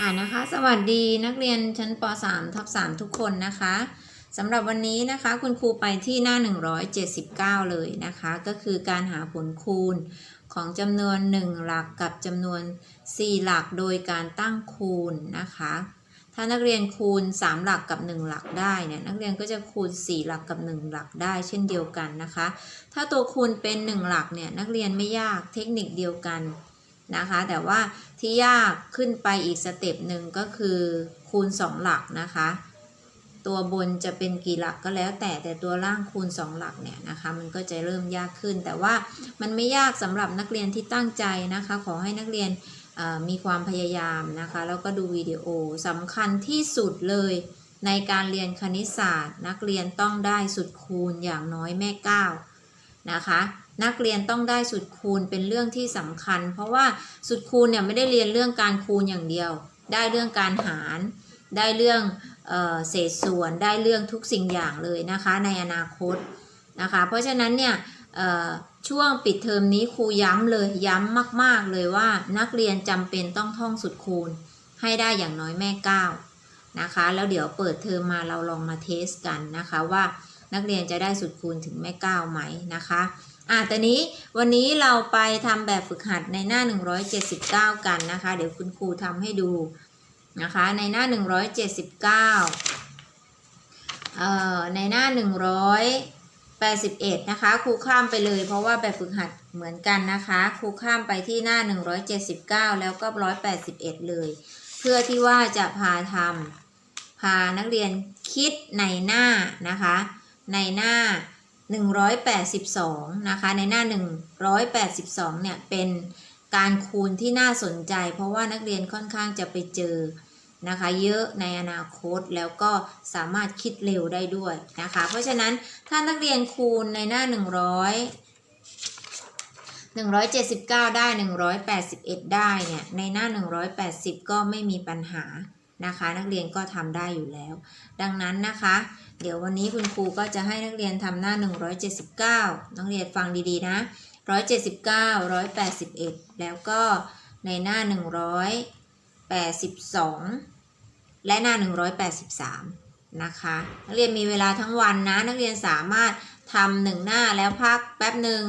อ่านะคะ สวัสดีนักเรียนชั้นป .3 ทับ3ทุกคนนะคะสำหรับวันนี้นะคะคุณครูไปที่หน้า 179 เลยนะคะ ก็คือการหาผลคูณของจำนวน 1 หลักกับจำนวน 4 หลักโดยการตั้งคูณนะคะ ถ้านักเรียนคูณ 3 หลักกับ 1 หลักได้เนี่ยนักเรียนก็จะคูณ 4 หลักกับ 1 หลักได้เช่นเดียวกันนะคะ ถ้าตัวคูณเป็น 1 หลักเนี่ยนักเรียนไม่ยากเทคนิคเดียวกัน นะคะ แต่ว่าที่ยากขึ้นไปอีกสเต็ปหนึ่งก็คือคูณ 2 หลักนะคะ ตัวบนจะเป็นกี่หลักก็แล้วแต่แต่ตัวล่างคูณ 2 หลักเนี่ยนะคะมันก็จะเริ่มยากขึ้น แต่ว่ามันไม่ยากสำหรับนักเรียนที่ตั้งใจนะคะ ขอให้นักเรียนมีความพยายามนะคะ แล้วก็ดูวิดีโอสำคัญที่สุดเลยในการเรียนคณิตศาสตร์ นักเรียนต้องได้สุดคูณอย่างน้อยแม่เก้านะคะ นักเรียนต้องได้สุดคูณเป็นเรื่องที่สำคัญ เพราะว่าสุดคูณเนี่ยไม่ได้เรียนเรื่องการคูณอย่างเดียว ได้เรื่องการหาร ได้เรื่องเออเศษส่วนได้เรื่องทุกสิ่งอย่างเลยนะคะในอนาคตนะคะเพราะฉะนั้นเนี่ยช่วงปิดเทอมนี้ครูย้ำเลยย้ำมากๆเลยว่านักเรียนจำเป็นต้องท่องสุดคูณ ให้ได้อย่างน้อยแม่เก้านะคะแล้วเดี๋ยวเปิดเทอมมาเราลองมาเทสกันนะคะว่านักเรียนจะได้สุดคูณถึงแม่เก้าไหมนะคะ อะตอนนี้วันนี้เราไปทำแบบฝึกหัดในหน้า 179 กันนะคะ เดี๋ยวคุณครูทำให้ดูนะคะ ในหน้า 179เอ่อในหน้า 181 นะคะ ครูข้ามไปเลยเพราะว่าแบบฝึกหัดเหมือนกันนะคะ ครูข้ามไปที่หน้า 179 แล้วก็ 181 เลย เพื่อที่ว่าจะพาทำพานักเรียนคิดในหน้านะคะ ในหน้า 182 นะคะ ในหน้า 182 เนี่ย เป็นการคูณที่น่าสนใจ เพราะว่านักเรียนค่อนข้างจะไปเจอนะคะ เยอะในอนาคตแล้วก็สามารถคิดเร็วได้ด้วยนะคะ เพราะฉะนั้นถ้านักเรียนคูณในหน้า 100 179 ได้ 181 ได้เนี่ย ในหน้า 180 ก็ไม่มีปัญหา นะคะ นักเรียนก็ทำได้อยู่แล้ว ดังนั้นนะคะ เดี๋ยววันนี้คุณครูก็จะให้นักเรียนทำหน้า 179 นักเรียนฟังดีๆนะ 179 181 แล้วก็ในหน้า 182 และหน้า 183 นะคะนักเรียนมีเวลาทั้งวันนะ นักเรียนสามารถทำหนึ่งหน้าแล้วพักแป๊บหนึ่ง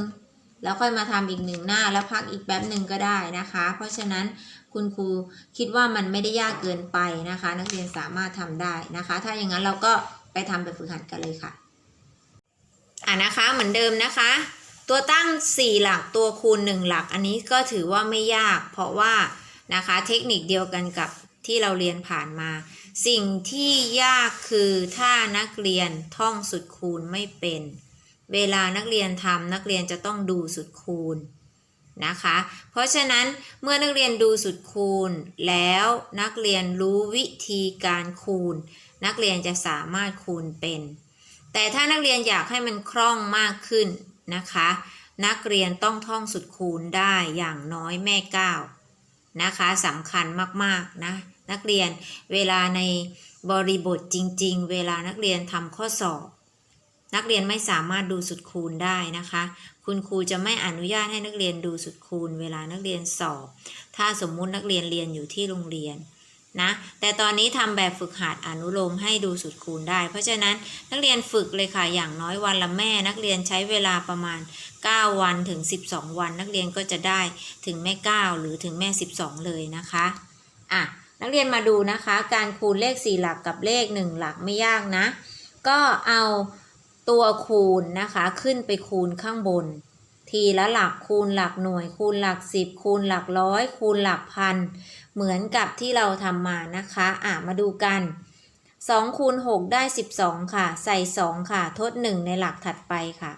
แล้วค่อยมาทำอีกหนึ่งหน้าแล้วพักอีกแป๊บหนึ่งก็ได้นะคะ เพราะฉะนั้น คุณครูคิดว่ามันไม่ได้ยากเกินไปนะคะ นักเรียนสามารถทำได้นะคะ ถ้าอย่างนั้นเราก็ไปทำแบบฝึกหัดกันเลยค่ะอะนะคะเหมือนเดิมนะคะ ตัวตั้ง 4 หลักตัวคูณ 1 หลัก อันนี้ก็ถือว่าไม่ยาก เพราะว่านะคะเทคนิคเดียวกันกับที่เราเรียนผ่านมา สิ่งที่ยากคือถ้านักเรียนท่องสุดคูณไม่เป็น เวลานักเรียนทำนักเรียนจะต้องดูสุดคูณ นะคะ เพราะฉะนั้นเมื่อนักเรียนดูสุดคูณ แล้วนักเรียนรู้วิธีการคูณ นักเรียนจะสามารถคูณเป็น แต่ถ้านักเรียนอยากให้มันคล่องมากขึ้นนะคะ นักเรียนต้องท่องสุดคูณได้อย่างน้อยแม่ก้านะคะสำคัญมากๆนะนักเรียนเวลาในบริบทจริง ๆ เวลานักเรียนทำข้อสอบ นักเรียนไม่สามารถดูสุดคูณได้นะคะ คุณครูจะไม่อนุญาตให้นักเรียนดูสุดคูณ เวลานักเรียนสอบ ถ้าสมมุตินักเรียนเรียนอยู่ที่โรงเรียนนะแต่ตอนนี้ทำแบบฝึกหัดอนุโลมให้ดูสุดคูณได้ เพราะฉะนั้นนักเรียนฝึกเลยค่ะอย่างน้อยวันละแม่ นักเรียนใช้เวลาประมาณ 9 วันถึง 12 วัน นักเรียนก็จะได้ถึงแม่ 9 หรือถึงแม่ 12 เลยนะคะอะนักเรียนมาดูนะคะ การคูณเลข 4 หลักกับเลข 1 หลักไม่ยากนะ ก็เอา ตัวคูณนะคะขึ้นไปคูณข้างบน ทีละหลักคูณหลักหน่วย คูณหลักสิบคูณหลักร้อย คูณหลักพัน เหมือนกับที่เราทำมานะคะอะมาดูกัน2คูณ6ได้ 12 ค่ะ ใส่ 2 ค่ะ ทด 1 ในหลักถัดไปค่ะ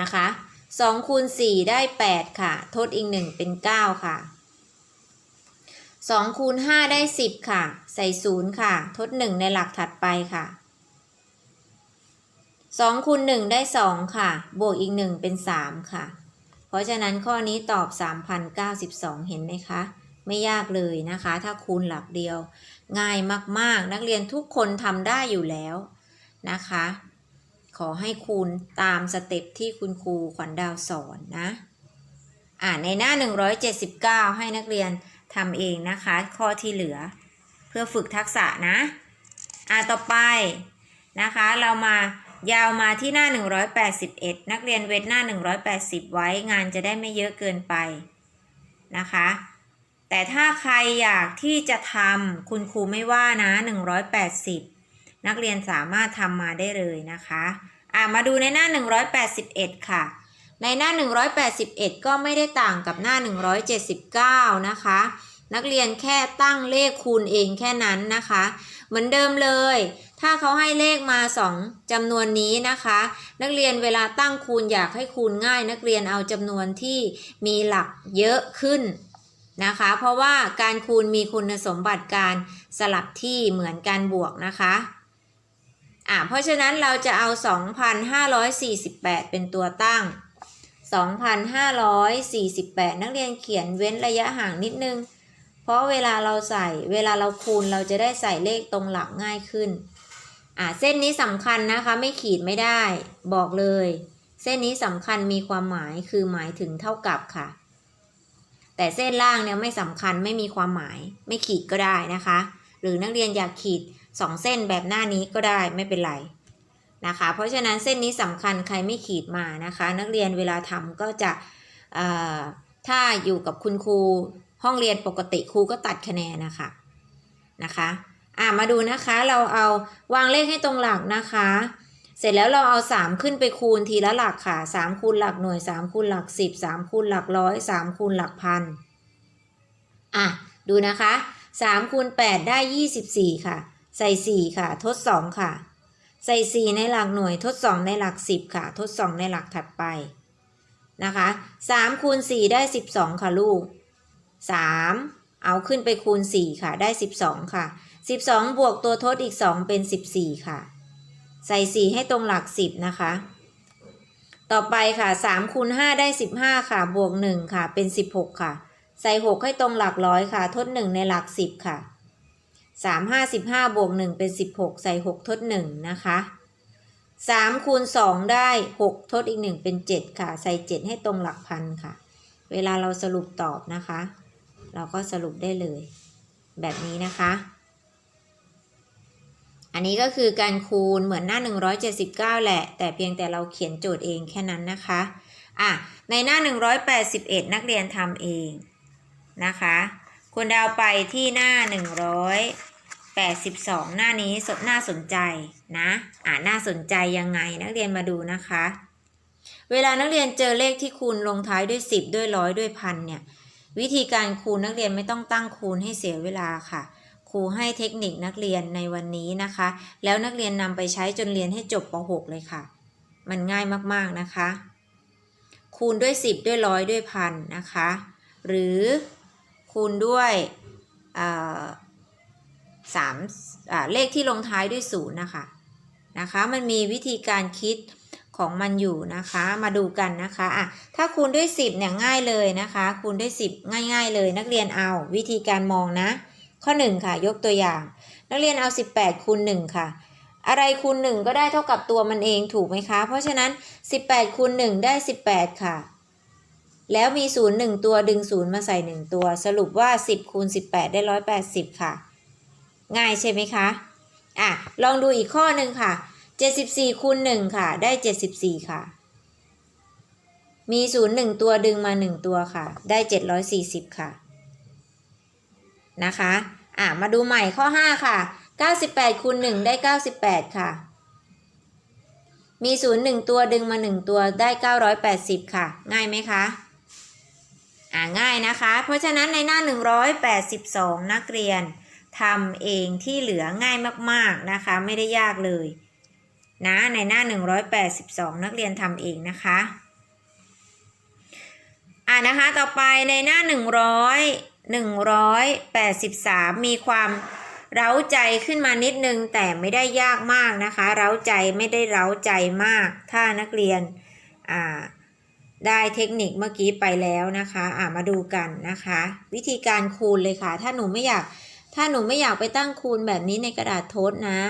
นะคะ2คูณ4ได้ 8 ค่ะ ทดอีก 1 เป็น 9 ค่ะ2คูณ5ได้ 10 ค่ะ ใส่ 0 ค่ะ ทด 1 ในหลักถัดไปค่ะ 2คูณ1ได้ 2 ค่ะ บวกอีก 1 เป็น 3 ค่ะ เพราะฉะนั้นข้อนี้ตอบ 3,092 เห็นไหมคะ ไม่ยากเลยนะคะ ถ้าคูณหลักเดียว ง่ายมากๆ นักเรียนทุกคนทำได้อยู่แล้วนะคะ ขอให้คูณตามสเต็ปที่คุณครูขวัญดาวสอนนะอ่าในหน้า 179 ให้นักเรียนทำเองนะคะ ข้อที่เหลือ เพื่อฝึกทักษะนะ อ่าต่อไปนะคะเรามา ยาวมาที่หน้า 181 นักเรียนเวทหน้า 180 ไว้งานจะได้ไม่เยอะเกินไปนะคะ แต่ถ้าใครอยากที่จะทำคุณครูไม่ว่านะ 180 นักเรียนสามารถทำมาได้เลยนะคะอ่ามาดูในหน้า 181 ค่ะ ในหน้า 181 ก็ไม่ได้ต่างกับหน้า 179 นะคะ นักเรียนแค่ตั้งเลขคูณเองแค่นั้นนะคะ เหมือนเดิมเลย ถ้าเขาให้เลขมา 2จำนวนนี้นะคะ นักเรียนเวลาตั้งคูณอยากให้คูณง่าย นักเรียนเอาจำนวนที่มีหลักเยอะขึ้นนะคะ เพราะว่าการคูณมีคุณสมบัติการสลับที่เหมือนการบวกนะคะอะเพราะฉะนั้นเราจะเอา 2,548 เป็นตัวตั้ง 2,548 นักเรียนเขียนเว้นระยะห่างนิดนึง เพราะเวลาเราใส่เวลาเราคูณเราจะได้ใส่เลขตรงหลักง่ายขึ้น อ่าเส้นนี้สำคัญนะคะไม่ขีดไม่ได้ บอกเลย เส้นนี้สำคัญมีความหมายคือหมายถึงเท่ากับค่ะ แต่เส้นล่างเนี่ยไม่สำคัญไม่มีความหมาย ไม่ขีดก็ได้นะคะ หรือนักเรียนอยากขีดสองเส้นแบบหน้านี้ก็ได้ไม่เป็นไรนะคะ เพราะฉะนั้นเส้นนี้สำคัญใครไม่ขีดมานะคะ นักเรียนเวลาทำก็จะถ้าอยู่กับคุณครู ห้องเรียนปกติครูก็ตัดคะแนนนะคะนะคะอ่ามาดูนะคะเราเอาวางเลขให้ตรงหลักนะคะ เสร็จแล้วเราเอา 3 ขึ้นไปคูณทีละหลักค่ะ 3 คูณหลักหน่วย 3 คูณหลัก 10 3 คูณหลักร้อย 3 คูณหลักพันอะดูนะคะ3คูณ8ได้ 24 ค่ะ ใส่ 4 ค่ะ ทด 2 ค่ะ ใส่ 4 ในหลักหน่วย ทด 2 ในหลัก 10 ค่ะ ทด 2 ในหลักถัดไปนะคะ3คูณ4ได้ 12 ค่ะลูก 3 เอาขึ้นไปคูณ 4 ค่ะ ได้ 12 ค่ะ 12 บวกตัวทดอีก 2 เป็น 14 ค่ะ ใส่ 4 ให้ตรงหลัก 10 นะคะ ต่อไปค่ะ3คูณ5ได้ 15 ค่ะ บวก 1 ค่ะ เป็น 16 ค่ะ ใส่ 6 ให้ตรงหลักร้อยค่ะ ทด 1 ในหลัก 10 ค่ะ 3 5 15 บวก 1 เป็น 16 ใส่ 6 ทด 1 นะคะ3คูณ2ได้6ทดอีก1เป็น7ค่ะ ใส่7ให้ตรงหลักพันค่ะ เวลาเราสรุปตอบนะคะ เราก็สรุปได้เลย แบบนี้นะคะ อันนี้ก็คือการคูณเหมือนหน้า 179 แหละ แต่เพียงแต่เราเขียนโจทย์เองแค่นั้นนะคะอะในหน้า 181 นักเรียนทำเองนะคะคุณดาวไปที่หน้า 182 หน้านี้สน่าสนใจนะอ่าน่าสนใจยังไงนักเรียนมาดูนะคะ เวลานักเรียนเจอเลขที่คูณลงท้ายด้วย 10 ด้วยร้อยด้วยพันเนี่ย วิธีการคูณนักเรียนไม่ต้องตั้งคูณให้เสียเวลาค่ะครูให้เทคนิคนักเรียนในวันนี้นะคะ แล้วนักเรียนนำไปใช้จนเรียนให้จบป .6 เลยค่ะ มันง่ายมากๆนะคะ คูณด้วย 10 ด้วยร้อยด้วยพันนะคะ หรือคูณด้วยสามเลขที่ลงท้ายด้วยศูนย์นะคะนะคะ มันมีวิธีการคิด ของมันอยู่นะคะ มาดูกันนะคะอะถ้าคูณด้วย 10เนี่ยง่ายเลยนะคะ คูณด้วย 10 ง่าย ๆ เลย นักเรียนเอาวิธีการมองนะ ข้อ 1 ค่ะ ยกตัวอย่าง นักเรียนเอา 18คูณ1ค่ะ อะไรคูณ 1 ก็ได้เท่ากับตัวมันเองถูกไหมคะ เพราะฉะนั้น 18คูณ1ได้ 18 ค่ะ แล้วมี 0 1 ตัวดึง 0 มาใส่ 1 ตัว สรุปว่า 10คูณ18 ได้ 180 ค่ะ ง่ายใช่ไหมคะอะลองดูอีกข้อหนึ่งค่ะ 74คูณ1ค่ะ ได้ 74 ค่ะ มี 0 1 ตัวดึงมา 1 ตัวค่ะ ได้ 740 ค่ะ นะคะ อะ มาดูใหม่ข้อ 5 ค่ะ 98คูณ1ได้ 98 ค่ะ มี 0 1 ตัวดึงมา 1 ตัวได้ 980 ค่ะ ง่ายไหมคะอ่าง่ายนะคะ เพราะฉะนั้นในหน้า 182 นักเรียนทำเองที่เหลือง่ายมาก ๆ นะคะ ไม่ได้ยากเลย นะในหน้า 182 นักเรียนทำเองนะคะอ่านะคะต่อไปในหน้า 100 183 มีความเร้าใจขึ้นมานิดนึง แต่ไม่ได้ยากมากนะคะ เร้าใจไม่ได้เร้าใจมาก ถ้านักเรียนอ่าได้เทคนิคเมื่อกี้ไปแล้วนะคะอ่ามาดูกันนะคะ วิธีการคูณเลยค่ะ ถ้าหนูไม่อยาก ถ้าหนูไม่อยากไปตั้งคูณแบบนี้ในกระดาษโทษนะ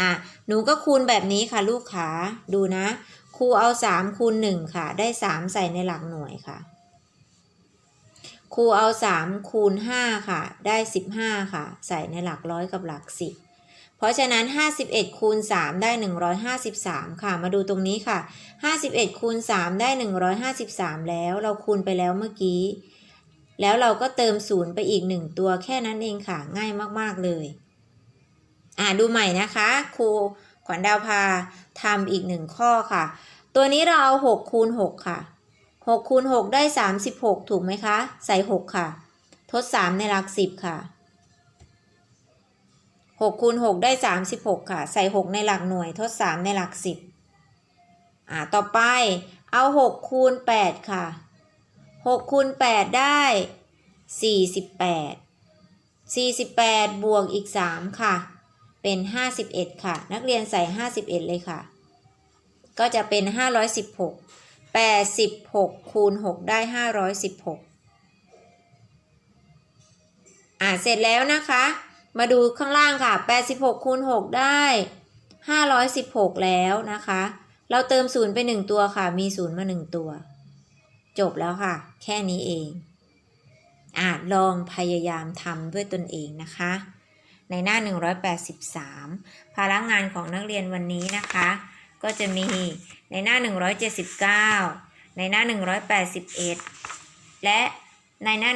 อะหนูก็คูณแบบนี้ค่ะลูกขาดูนะครูเอา3คูณ1ค่ะ ได้3ใส่ในหลักหน่วยค่ะครูเอา3คูณ5ค่ะ ได้15ค่ะ ใส่ในหลักร้อยกับหลัก10เพราะฉะนั้น 51คูณ3ได้ 153 ค่ะ มาดูตรงนี้ค่ะ 51คูณ3ได้ 153 แล้ว เราคูณไปแล้วเมื่อกี้ แล้วเราก็เติมศูนย์ไปอีก 1 ตัวแค่นั้นเองค่ะ ง่ายมาก ๆ เลย ดูใหม่นะคะ ครูขวัญดาวพาทำอีกหนึ่งข้อค่ะ ตัวนี้เราเอา6คูณ6ค่ะ6คูณ6ได้ 36 ถูกไหมคะ ใส่ 6 ค่ะ ทด 3 ในหลัก 10 ค่ะ6คูณ6ได้ 36 ค่ะ ใส่ 6 ในหลักหน่วย ทด 3 ในหลัก 10 อ่า ต่อไป เอา 6 คูณ 8 ค่ะ 6 คูณ 8 ได้ 48 48 บวกอีก 3 ค่ะ เป็น 51 ค่ะ นักเรียนใส่ 51 เลยค่ะ ก็จะเป็น 516 86คูณ6ได้ 516 อ่าเสร็จแล้วนะคะ มาดูข้างล่างค่ะ 86คูณ6ได้ 516 แล้วนะคะ เราเติมศูนย์ไป 1 ตัวค่ะ มีศูนย์มา 1 ตัว จบแล้วค่ะ แค่นี้เองอาจลองพยายามทำด้วยตนเองนะคะ ในหน้า 183 ภาระงานของนักเรียนวันนี้นะคะ ก็จะมีในหน้า 179 ในหน้า 181 และในหน้า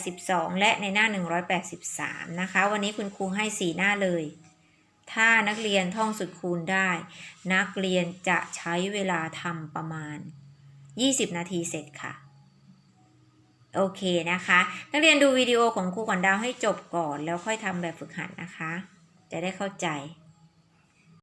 182 และในหน้า 183 นะคะ วันนี้คุณครูให้ 4 หน้าเลย ถ้านักเรียนท่องสุดคูณได้ นักเรียนจะใช้เวลาทำประมาณ 20 นาทีเสร็จค่ะ โอเคนะคะ นักเรียนดูวิดีโอของครูขวัญดาวให้จบก่อน แล้วค่อยทำแบบฝึกหัดนะคะ จะได้เข้าใจ